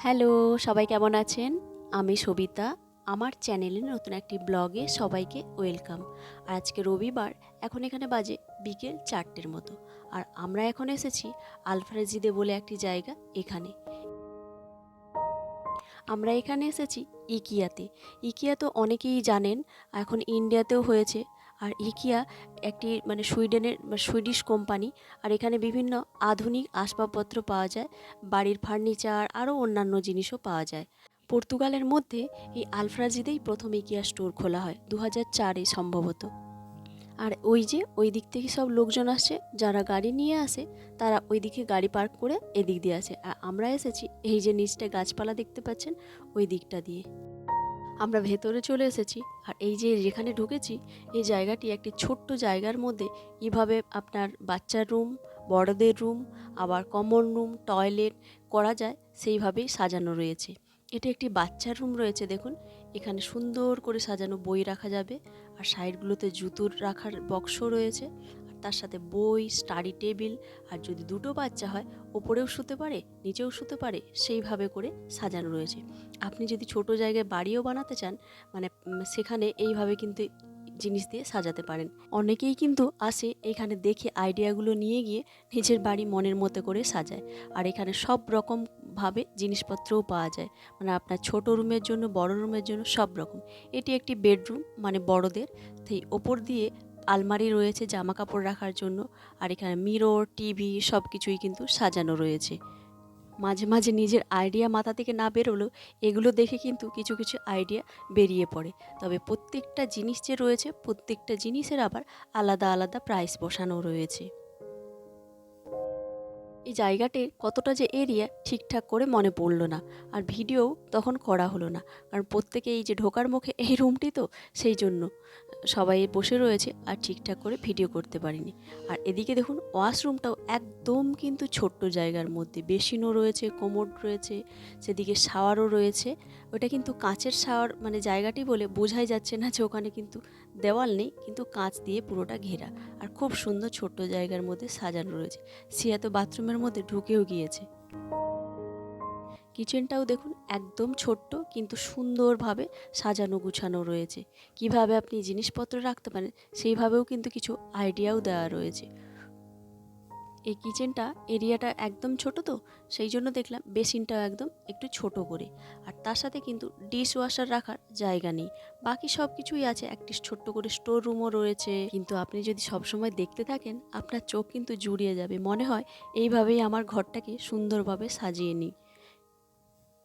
Hello, সবাই কেমন আছেন? আমি সবিতা। আমার চ্যানেলে নতুন একটি ব্লগে সবাইকে ওয়েলকাম। আর আজকে রবিবার, এখন এখানে বাজে বিকেল চারটের মতো। আর আমরা এখন এসেছি আলফ্রাজিদে বলে একটি জায়গা, এখানে। আমরা এখানে এসেছি ইকিয়াতে। ইকিয়া তো অনেকেই জানেন, এখন ইন্ডিয়াতেও হয়েছে। আর ইকিয়া একটি মানে সুইডেনের সুইডিশ কোম্পানি। আর এখানে বিভিন্ন আধুনিক আসবাবপত্র পাওয়া যায়, বাড়ির ফার্নিচার, আরও অন্যান্য জিনিসও পাওয়া যায়। পর্তুগালের মধ্যে এই আলফ্রাজিদেই প্রথম ইকিয়া স্টোর খোলা হয় দু হাজার চারে সম্ভবত। আর ওই যে ওই দিক থেকে সব লোকজন আসছে যারা গাড়ি নিয়ে আসে, তারা ওই দিকে গাড়ি পার্ক করে এদিক দিয়ে আসে। আর আমরা এসেছি এই যে নিচটা গাছপালা দেখতে পাচ্ছেন, ওই দিকটা দিয়ে। আমরা ভেতরে চলে এসেছি আর এই যে যেখানে ঢুকেছি, এই জায়গাটি একটি ছোট্ট জায়গার মধ্যে কীভাবে আপনার বাচ্চার রুম, বড়দের রুম, আবার কমন রুম, টয়লেট করা যায়, সেইভাবেই সাজানো রয়েছে। এটা একটি বাচ্চার রুম রয়েছে, দেখুন। এখানে সুন্দর করে সাজানো বই রাখা যাবে আর সাইডগুলোতে জুতোর রাখার বক্সও রয়েছে। তার সাথে বই স্টাডি টেবিল আর যদি দুটো বাচ্চা হয়, ওপরেও শুতে পারে, নিচেও শুতে পারে, সেইভাবে করে সাজানো রয়েছে। আপনি যদি ছোট জায়গায় বাড়িও বানাতে চান মানে সেখানে এইভাবে কিন্তু জিনিস দিয়ে সাজাতে পারেন। অনেকেই কিন্তু আসে এখানে দেখে আইডিয়াগুলো নিয়ে গিয়ে নিজের বাড়ি মনের মতো করে সাজায়। আর এখানে সব রকম ভাবে জিনিসপত্রও পাওয়া যায়। মানে আপনার ছোট রুমের জন্য, বড় রুমের জন্য সব রকম। এটি একটি বেডরুম মানে বড়দের। সেই ওপর দিয়ে আলমারি রয়েছে জামা কাপড় রাখার জন্য, আর এখানে মিরর টিভি সব কিছুই কিন্তু সাজানো রয়েছে। মাঝে মাঝে নিজের আইডিয়া মাথা থেকে না বেরোলেও এগুলো দেখে কিন্তু কিছু কিছু আইডিয়া বেরিয়ে পড়ে। তবে প্রত্যেকটা জিনিস যে রয়েছে, প্রত্যেকটা জিনিসের আবার আলাদা আলাদা প্রাইস বসানো রয়েছে। এই জায়গাটির কতটা যে এরিয়া ঠিকঠাক করে মনে পড়ল না আর ভিডিও তখন করা হলো না। কারণ প্রত্যেকে এই যে ঢোকার মুখে এই রুমটি তো সেই জন্য। সবাই বসে রয়েছে আর ঠিকঠাক করে ভিডিও করতে পারিনি। আর এদিকে দেখুন ওয়াশরুমটাও একদম কিন্তু ছোট্ট জায়গার মধ্যে। বেসিনও রয়েছে কোমোড রয়েছে, সেদিকে শাওয়ারও রয়েছে। ওটা কিন্তু কাঁচের শাওয়ার মানে জায়গাটি বলে বোঝাই যাচ্ছে না যে ওখানে কিন্তু দেওয়াল নেই, কিন্তু কাঁচ দিয়ে পুরোটা ঘেরা। আর খুব সুন্দর ছোট্ট জায়গার মধ্যে সাজানো রয়েছে। সিয়া তো বাথরুমের মধ্যে ঢুকেও গিয়েছে। কিচেনটাও দেখুন একদম ছোট্ট, কিন্তু সুন্দরভাবে সাজানো গুছানো রয়েছে। কীভাবে আপনি জিনিসপত্র রাখতে পারেন, সেইভাবেও কিন্তু কিছু আইডিয়াও দেওয়া রয়েছে। এই কিচেনটা এরিয়াটা একদম ছোট তো, সেই জন্য দেখলাম বেসিনটাও একদম একটু ছোট করে। আর তার সাথে কিন্তু ডিশ ওয়াশার রাখার জায়গা নেই। বাকি সব কিছুই আছে, একটি ছোট্ট করে স্টোর রুমও রয়েছে। কিন্তু আপনি যদি সবসময় দেখতে থাকেন, আপনার চোখ কিন্তু জুড়িয়ে যাবে। মনে হয় এইভাবেই আমার ঘরটাকে সুন্দরভাবে সাজিয়ে নিই।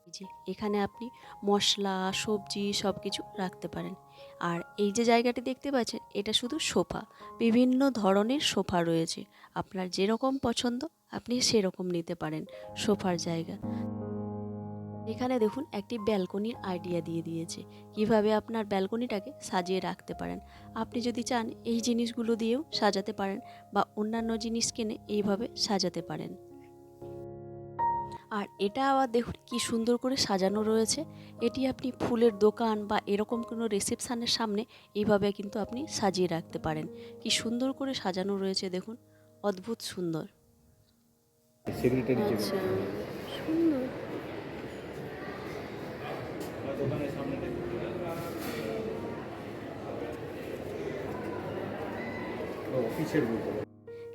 যে এখানে আপনি মশলা, সবজি সব কিছু রাখতে পারেন। আর এই যে জায়গাটি দেখতে পাচ্ছেন, এটা শুধু সোফা। বিভিন্ন ধরনের সোফা রয়েছে। আপনার যেরকম পছন্দ, আপনি সেরকম নিতে পারেন সোফার জায়গা। এখানে দেখুন, একটি ব্যালকনির আইডিয়া দিয়ে দিয়েছে। কীভাবে আপনার ব্যালকনিটাকে সাজিয়ে রাখতে পারেন। আপনি যদি চান, এই জিনিসগুলো দিয়েও সাজাতে পারেন বা অন্যান্য জিনিস কিনে এইভাবে সাজাতে পারেন। আর এটা আবার দেখুন কি সুন্দর করে সাজানো রয়েছে। এটি আপনি ফুলের দোকান বা এরকম কোনো রিসেপশানের সামনে এইভাবে কিন্তু আপনি সাজিয়ে রাখতে পারেন। কি সুন্দর করে সাজানো রয়েছে দেখুন অদ্ভুত সুন্দর। আচ্ছা সুন্দর।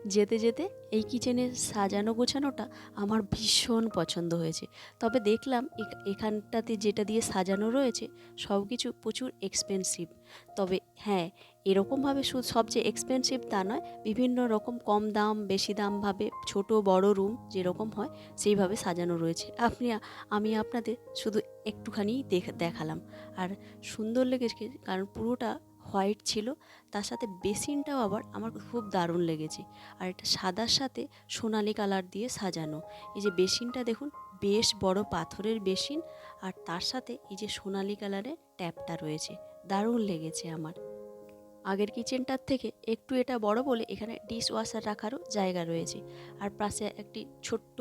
যেতে যেতে এই কিচেনের সাজানো গোছানোটা আমার ভীষণ পছন্দ হয়েছে। তবে দেখলাম এখ- এখানটাতে যেটা দিয়ে সাজানো রয়েছে সব কিছু প্রচুর এক্সপেন্সিভ তবে হ্যাঁ এরকমভাবে সবচেয়ে এক্সপেন্সিভ তা নয়, বিভিন্ন রকম কম দাম, বেশি দামভাবে ছোট বড় রুম যেরকম হয় সেইভাবে সাজানো রয়েছে। আপনি আমি আপনাদের শুধু একটুখানি দেখ- দেখালাম। আর সুন্দর লেগেছে, কারণ পুরোটা হোয়াইট ছিল, তার সাথে বেসিনটাও আবার আমার খুব দারুণ লেগেছে। আর এটা সাদার সাথে সোনালি কালার দিয়ে সাজানো। এই যে বেসিনটা দেখুন, বেশ বড় পাথরের বেসিন, আর তার সাথে এই যে সোনালি কালারের ট্যাপটা রয়েছে। দারুণ লেগেছে আমার। আগের কিচেনটার থেকে একটু এটা বড় বলে এখানে ডিশ ওয়াশার রাখারও জায়গা রয়েছে। আর পাশে একটি ছোট্ট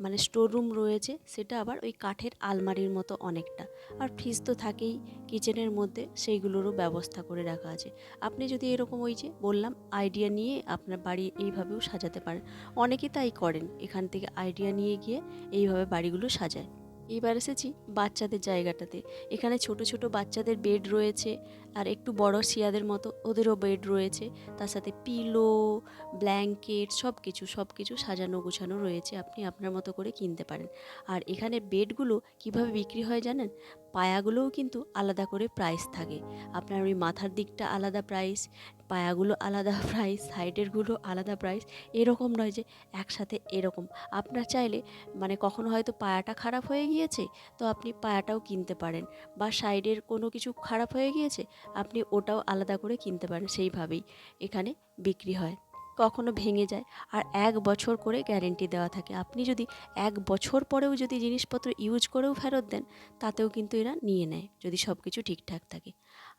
মানে স্টোর রুম রয়েছে, সেটা আবার ওই কাঠের আলমারির মতো অনেকটা। আর ফ্রিজ তো থাকেই কিচেনের মধ্যে সেইগুলোরও ব্যবস্থা করে রাখা আছে। আপনি যদি এরকম ওই যে বললাম আইডিয়া নিয়ে আপনার বাড়ি এইভাবেও সাজাতে পারেন। অনেকে তাই করেন, এখান থেকে আইডিয়া নিয়ে গিয়ে এইভাবে বাড়িগুলো সাজায়। এইবার এসেছি বাচ্চাদের জায়গাটাতে। এখানে ছোট ছোট বাচ্চাদের বেড রয়েছে আর একটু বড় শিয়াদের মতো ওদেরও বেড রয়েছে। তার সাথে পিলো ব্ল্যাঙ্কেট সব কিছু সব কিছু সাজানো গোছানো রয়েছে আপনি আপনার মতো করে কিনতে পারেন। আর এখানে বেডগুলো কীভাবে বিক্রি হয় জানেন? পায়াগুলোও কিন্তু আলাদা করে প্রাইস থাকে। আপনার ওই মাথার দিকটা আলাদা প্রাইস পায়াগুলো আলাদা প্রাইস সাইডেরগুলো আলাদা প্রাইস এরকম নয় যে একসাথে এরকম। আপনার চাইলে মানে কখনো হয়তো পায়াটা খারাপ হয়ে গিয়েছে, তো আপনি পায়াটাও কিনতে পারেন। বা সাইডের কোনো কিছু খারাপ হয়ে গিয়েছে, আপনি ওটাও আলাদা করে কিনতে পারেন সেইভাবেই। এখানে বিক্রি হয়। কখনো ভেঙে যায়। আর এক বছর করে গ্যারেন্টি দেওয়া থাকে। আপনি যদি এক বছর পরেও যদি জিনিসপত্র ইউজ করেও ফেরত দেন, তাতেও কিন্তু এরা নিয়ে নেয়, যদি সব কিছু ঠিকঠাক থাকে।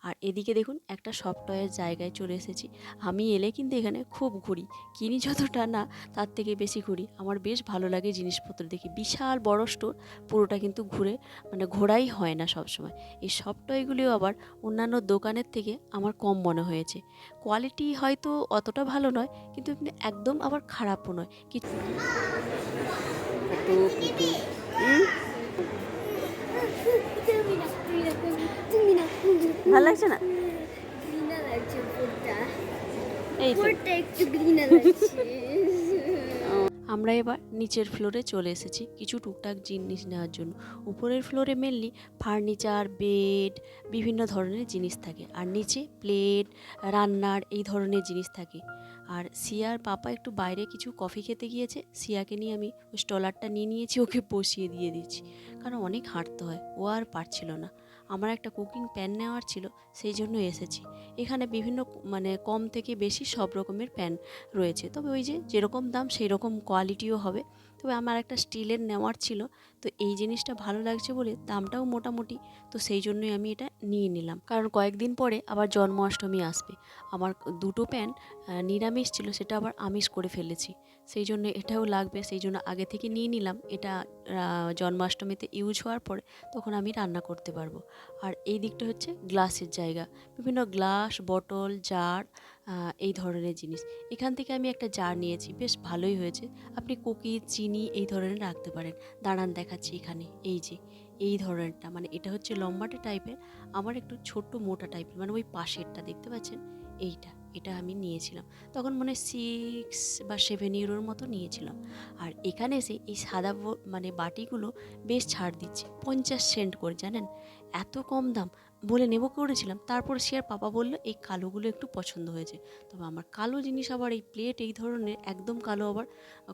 আর এদিকে দেখুন, একটা সফটওয়্যার জায়গায় চলে এসেছি। আমি এলে কিন্তু এখানে খুব ঘুরি। কিনি যতটা না, তার থেকে বেশি ঘুরি। আমার বেশ ভালো লাগে জিনিসপত্র দেখি। বিশাল বড় স্টোর, পুরোটা কিন্তু ঘুরে মানে ঘোরাই হয় না সবসময়। এই সফটওয়্যারগুলিও আবার অন্যান্য দোকানের থেকে আমার কম মনে হয়েছে। কোয়ালিটি হয়তো অতটা ভালো নয়, কিন্তু একদম আবার খারাপও নয়। কিছু তুমি না তুমি না তুমি না ভালো লাগছে না? আমরা এবার নিচের ফ্লোরে চলে এসেছি কিছু টুকটাক জিনিস নেওয়ার জন্য। উপরের ফ্লোরে মেনলি ফার্নিচার বেড বিভিন্ন ধরনের জিনিস থাকে। আর নিচে প্লেট রান্নার এই ধরনের জিনিস থাকে। আর সিয়ার পাপা একটু বাইরে কিছু কফি খেতে গিয়েছে। সিয়াকে নিয়ে আমি ওই স্টলারটা নিয়ে নিয়েছি, ওকে বসিয়ে দিয়ে দিচ্ছি কারণ অনেক হাঁটতে হয়, ও আর পারছিল না। আমার একটা কুকিং প্যান নেওয়ার ছিল, সেই জন্য এসেছি। এখানে বিভিন্ন মানে কম থেকে বেশি সব রকমের প্যান রয়েছে। তবে ওই যে যেরকম দাম সেই রকম কোয়ালিটিও হবে। তবে আমার একটা স্টিলের নেওয়ার ছিল তো এই জিনিসটা ভালো লাগছে বলে দামটাও মোটামুটি তো সেই জন্যই আমি এটা নিয়ে নিলাম। কারণ কয়েকদিন পরে আবার জন্মাষ্টমী আসবে। আমার দুটো প্যান আহ, নিরামিষ ছিল সেটা আবার আমিষ করে ফেলেছি। সেই জন্য এটাও লাগবে সেই জন্য আগে থেকে নিয়ে নিলাম। এটা জন্মাষ্টমীতে ইউজ হওয়ার পরে তখন আমি রান্না করতে পারব। আর এই দিকটা হচ্ছে গ্লাসের জায়গা। বিভিন্ন গ্লাস বটল জার এই ধরনের জিনিস। এখান থেকে আমি একটা জার নিয়েছি। বেশ ভালোই হয়েছে। আপনি কুকি চিনি এই ধরনের রাখতে পারেন। দাঁড়ান দেখাচ্ছি এখানে। এই যে, এই ধরনেরটা মানে এটা হচ্ছে লম্বাটা টাইপের আমার একটু ছোট্ট মোটা টাইপের মানে ওই পাশেরটা, দেখতে পাচ্ছেন? এইটা, এটা আমি নিয়েছিলাম। তখন মনে সিক্স বা সেভেন ইউরোর মতো নিয়েছিলাম। আর এখানে এসে এই সাদা মানে বাটিগুলো বেশ ছাড় দিচ্ছে, পঞ্চাশ সেন্ট করে, জানেন? এত কম দাম। বলে নেব করেছিলাম। তারপর সে আর পাপা বলল, এই কালোগুলো একটু পছন্দ হয়েছে। তবে আমার কালো জিনিস আবার এই প্লেট এই ধরনের একদম কালো আবার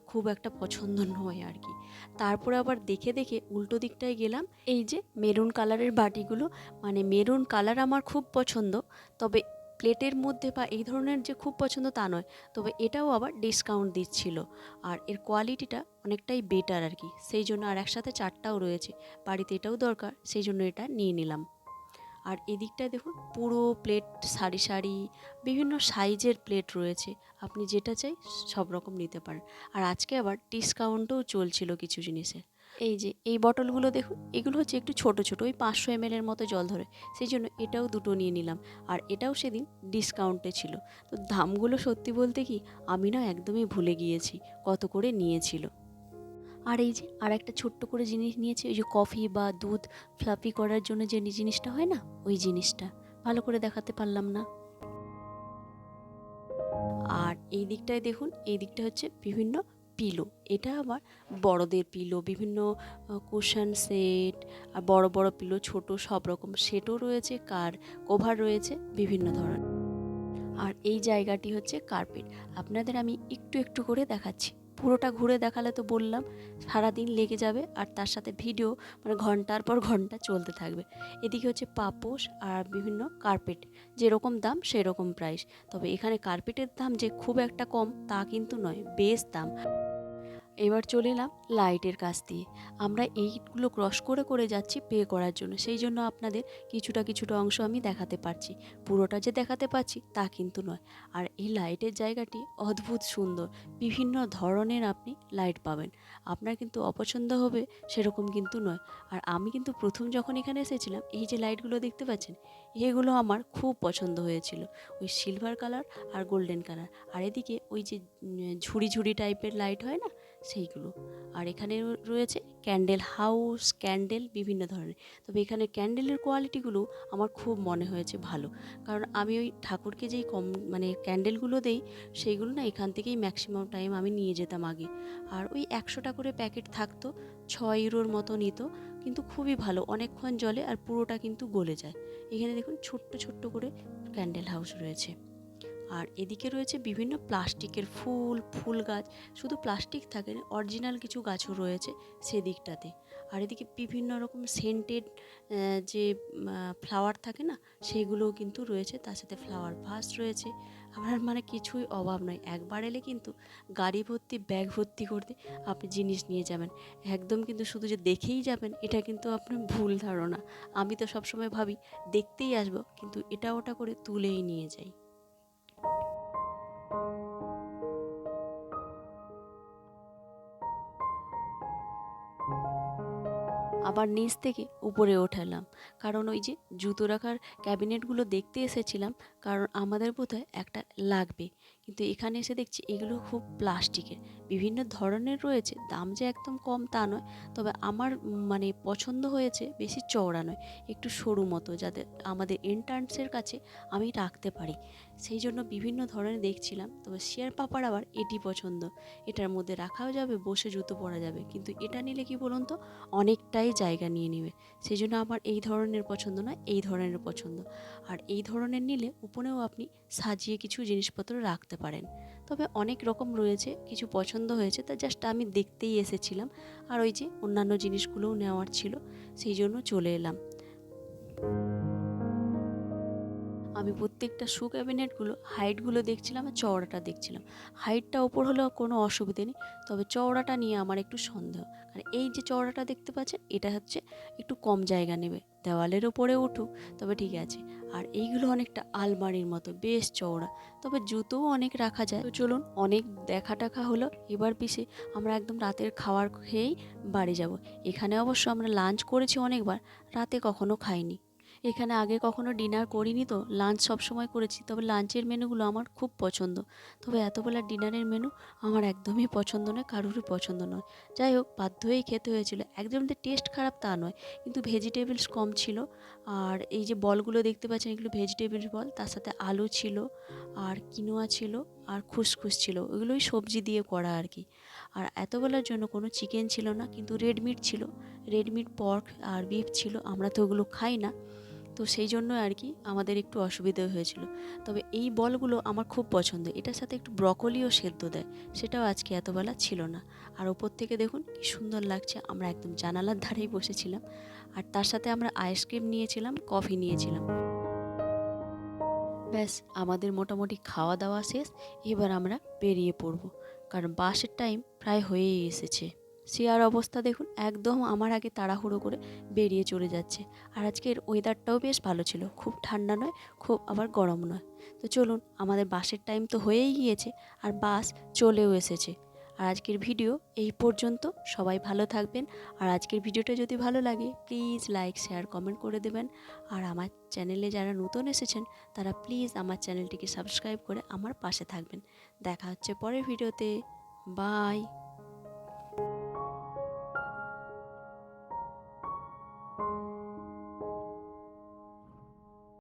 খুব একটা পছন্দ নয় আর কি। তারপরে আবার দেখে দেখে উল্টো দিকটায় গেলাম। এই যে মেরুন কালারের বাটিগুলো মানে মেরুন কালার আমার খুব পছন্দ, তবে প্লেটের মধ্যে বা এই ধরনের যে খুব পছন্দ তা নয়, তবে এটাও আবার ডিসকাউন্ট দিচ্ছিল। আর এর কোয়ালিটিটা অনেকটাই বেটার আর কি। সেই জন্য আর একসাথে চারটাও রয়েছে। বাড়িতে এটাও দরকার, সেই জন্য এটা নিয়ে নিলাম। আর এদিকটায় দেখুন, পুরো প্লেট সারি সারি, বিভিন্ন সাইজের প্লেট রয়েছে। আপনি যেটা চাই সব রকম নিতে পারেন। আর আজকে আবার ডিসকাউন্টও চলছিল কিছু জিনিসের এই যে, এই বটলগুলো দেখুন, এগুলো হচ্ছে একটু ছোট ছোট, ওই পাঁচশো এম এর মতো জল ধরে। সেই জন্য এটাও দুটো নিয়ে নিলাম। আর এটাও সেদিন ডিসকাউন্টে ছিল। তো দামগুলো সত্যি বলতে কি, আমি না একদমই ভুলে গিয়েছি, কত করে নিয়েছিল। আর এই যে আর একটা ছোট্ট করে জিনিস নিয়েছি ওই যে কফি বা দুধ ফ্লাফি করার জন্য যে জিনিসটা হয় না, ওই জিনিসটা। ভালো করে দেখাতে পারলাম না। আর এই দিকটায় দেখুন, এই দিকটা হচ্ছে বিভিন্ন পিলো এটা আবার বড়দের পিলো বিভিন্ন কুশন সেট আর বড় বড় পিলো ছোট সব রকম সেটও রয়েছে কার কভার রয়েছে, বিভিন্ন ধরনের। আর এই জায়গাটি হচ্ছে কার্পেট আপনাদের আমি একটু একটু করে দেখাচ্ছি। পুরোটা ঘুরে দেখালে তো বললাম, সারাদিন লেগে যাবে আর তার সাথে ভিডিও মানে ঘণ্টার পর ঘণ্টা চলতে থাকবে। এদিকে হচ্ছে পাপোশ আর বিভিন্ন কার্পেট যেরকম দাম সেরকম প্রাইস তবে এখানে কার্পেটের দাম যে খুব একটা কম, তা কিন্তু নয়, বেশ দাম। এবার চলে এলাম লাইটের কাছ দিয়ে। আমরা এইগুলো ক্রস করে করে যাচ্ছি পে করার জন্য। সেই জন্য আপনাদের কিছুটা কিছুটা অংশ আমি দেখাতে পারছি। পুরোটা যে দেখাতে পারছি তা কিন্তু নয়। আর এই লাইটের জায়গাটি অদ্ভুত সুন্দর। বিভিন্ন ধরনের আপনি লাইট পাবেন। আপনার কিন্তু অপছন্দ হবে সেরকম কিন্তু নয়। আর আমি কিন্তু প্রথম যখন এখানে এসেছিলাম, এই যে লাইটগুলো দেখতে পাচ্ছেন, এগুলো আমার খুব পছন্দ হয়েছিল। ওই সিলভার কালার আর গোল্ডেন কালার আর এদিকে ওই যে ঝুড়ি ঝুড়ি টাইপের লাইট হয় না সেইগুলো। আর এখানে রয়েছে ক্যান্ডেল হাউস ক্যান্ডেল বিভিন্ন ধরনের। তবে এখানে ক্যান্ডেলের কোয়ালিটিগুলো আমার খুব মনে হয়েছে ভালো। কারণ আমি ওই ঠাকুরকে যেই কম মানে ক্যান্ডেলগুলো দেই, সেইগুলো না এখান থেকেই ম্যাক্সিমাম টাইম আমি নিয়ে যেতাম আগে। আর ওই একশোটা করে প্যাকেট থাকতো, ছয় ইউরোর মতো নিত, কিন্তু খুবই ভালো। অনেকক্ষণ জলে আর পুরোটা কিন্তু গলে যায়। এখানে দেখুন ছোট্ট ছোট্ট করে ক্যান্ডেল হাউস রয়েছে। আর এদিকে রয়েছে বিভিন্ন প্লাস্টিকের ফুল ফুল গাছ। শুধু প্লাস্টিক থাকে না, অরিজিনাল কিছু গাছও রয়েছে সেদিকটাতে। আর এদিকে বিভিন্ন রকম সেন্টেড যে ফ্লাওয়ার থাকে না, সেগুলোও কিন্তু রয়েছে। তার সাথে ফ্লাওয়ার ভাস রয়েছে। আপনার মানে কিছুই অভাব নয়। একবার এলে কিন্তু গাড়ি ভর্তি, ব্যাগ ভর্তি করতে আপনি জিনিস নিয়ে যাবেন। একদম কিন্তু শুধু যে দেখেই যাবেন, এটা কিন্তু আপনার ভুল ধারণা। আমি তো সবসময় ভাবি, দেখতেই আসব, কিন্তু এটা ওটা করে তুলেই নিয়ে যাই। আবার নিচ থেকে উপরে ওঠালাম। কারণ ওই যে জুতো রাখার ক্যাবিনেটগুলো দেখতে এসেছিলাম, কারণ আমাদের বোধহয় একটা লাগবে। কিন্তু এখানে এসে দেখছি এগুলো খুব প্লাস্টিকের বিভিন্ন ধরনের রয়েছে, দাম যে একদম কম তা নয়। তবে আমার মানে পছন্দ হয়েছে বেশি চওড়া নয়, একটু সরু মতো যাতে আমাদের এন্ট্রান্সের কাছে আমি রাখতে পারি। সেই জন্য বিভিন্ন ধরনের দেখছিলাম, তবে শেয়ার পাপার আবার এটি পছন্দ। এটার মধ্যে রাখাও যাবে, বসে জুতো পরা যাবে। কিন্তু এটা নিলে কি বলুন তো, অনেকটাই জায়গা নিয়ে নেবে। সেই জন্য আমার এই ধরনের পছন্দ না এই ধরনের পছন্দ। আর এই ধরনের নিলে উপনেও আপনি সাজিয়ে কিছু জিনিসপত্র রাখতে পারেন। তবে অনেক রকম রয়েছে, কিছু পছন্দ হয়েছে, তা জাস্ট আমি দেখতেই এসেছিলাম আর ওই যে অন্যান্য জিনিসগুলোও নেওয়ার ছিল, সেই জন্য চলে এলাম। আমি প্রত্যেকটা শু ক্যাবিনেটগুলো, হাইটগুলো দেখছিলাম আর চওড়াটা দেখছিলাম। হাইটটা ওপর হলেও কোনো অসুবিধে নেই, তবে চওড়াটা নিয়ে আমার একটু সন্দেহ। কারণ এই যে চওড়াটা দেখতে পাচ্ছেন, এটা হচ্ছে একটু কম জায়গা নেবে। দেওয়ালের ওপরে উঠুক, তবে ঠিক আছে। আর এইগুলো অনেকটা আলমারির মতো, বেশ চওড়া। তবে জুতোও অনেক রাখা যায়। চলুন, অনেক দেখা টাকা হলো। এবার পিসে, আমরা একদম রাতের খাওয়ার খেয়েই বাড়ি যাব। এখানে অবশ্য আমরা লাঞ্চ করেছি অনেকবার, রাতে কখনো খাইনি। এখানে আগে কখনো ডিনার করিনি তো লাঞ্চ সবসময় করেছি, তবে লাঞ্চের মেনুগুলো আমার খুব পছন্দ। তবে এতবেলা ডিনারের মেনু আমার একদমই পছন্দ নয়, কারোরই পছন্দ নয়। যাই হোক, বাধ্য হয়েই খেতে হয়েছিল। একদম যে টেস্ট খারাপ তা নয়, কিন্তু ভেজিটেবলস কম ছিল। আর এই যে বলগুলো দেখতে পাচ্ছেন, এগুলো ভেজিটেবলস বল, তার সাথে আলু ছিল, আর কিনোয়া ছিল, আর খুসখুস ছিল। ওগুলোই সবজি দিয়ে করা আর কি। আর এতবেলার জন্য কোনো চিকেন ছিল না, কিন্তু রেড মিট ছিল। রেড মিট পর্ক আর বিফ ছিল, আমরা তো ওগুলো খাই না। তো সেই জন্য আর কি আমাদের একটু অসুবিধা হয়েছিল। তবে এই বলগুলো আমার খুব পছন্দ। এটার সাথে একটু ব্রকলিও সেদ্ধ দেয়। সেটাও আজকে এতবেলা ছিল না। আর ওপর থেকে দেখুন কি সুন্দর লাগছে। আমরা একদম জানালার ধারেই বসেছিলাম। আর তার সাথে আমরা আইসক্রিম নিয়েছিলাম কফি নিয়েছিলাম। ব্যাস, আমাদের মোটামুটি খাওয়া দাওয়া শেষ। এবার আমরা বেরিয়ে পড়ব। কারণ বাসের টাইম প্রায় হয়েই এসেছে। শিয়ার অবস্থা দেখুন, একদম আমার আগে তাড়াহুড়ো করে বেরিয়ে চলে যাচ্ছে। আর আজকের ওয়েদারটাও বেশ ভালো ছিল, খুব ঠান্ডা নয়, খুব আবার গরম নয়। তো চলুন, আমাদের বাসের টাইম তো হয়েই গিয়েছে, আর বাস চলেও এসেছে। আর আজকের ভিডিও এই পর্যন্ত, সবাই ভালো থাকবেন। আর আজকের ভিডিওটা যদি ভালো লাগে প্লিজ লাইক শেয়ার কমেন্ট করে দেবেন। আর আমার চ্যানেলে যারা নতুন এসেছেন, তারা প্লিজ আমার চ্যানেলটিকে সাবস্ক্রাইব করে আমার পাশে থাকবেন। দেখা হচ্ছে পরের ভিডিওতে বাই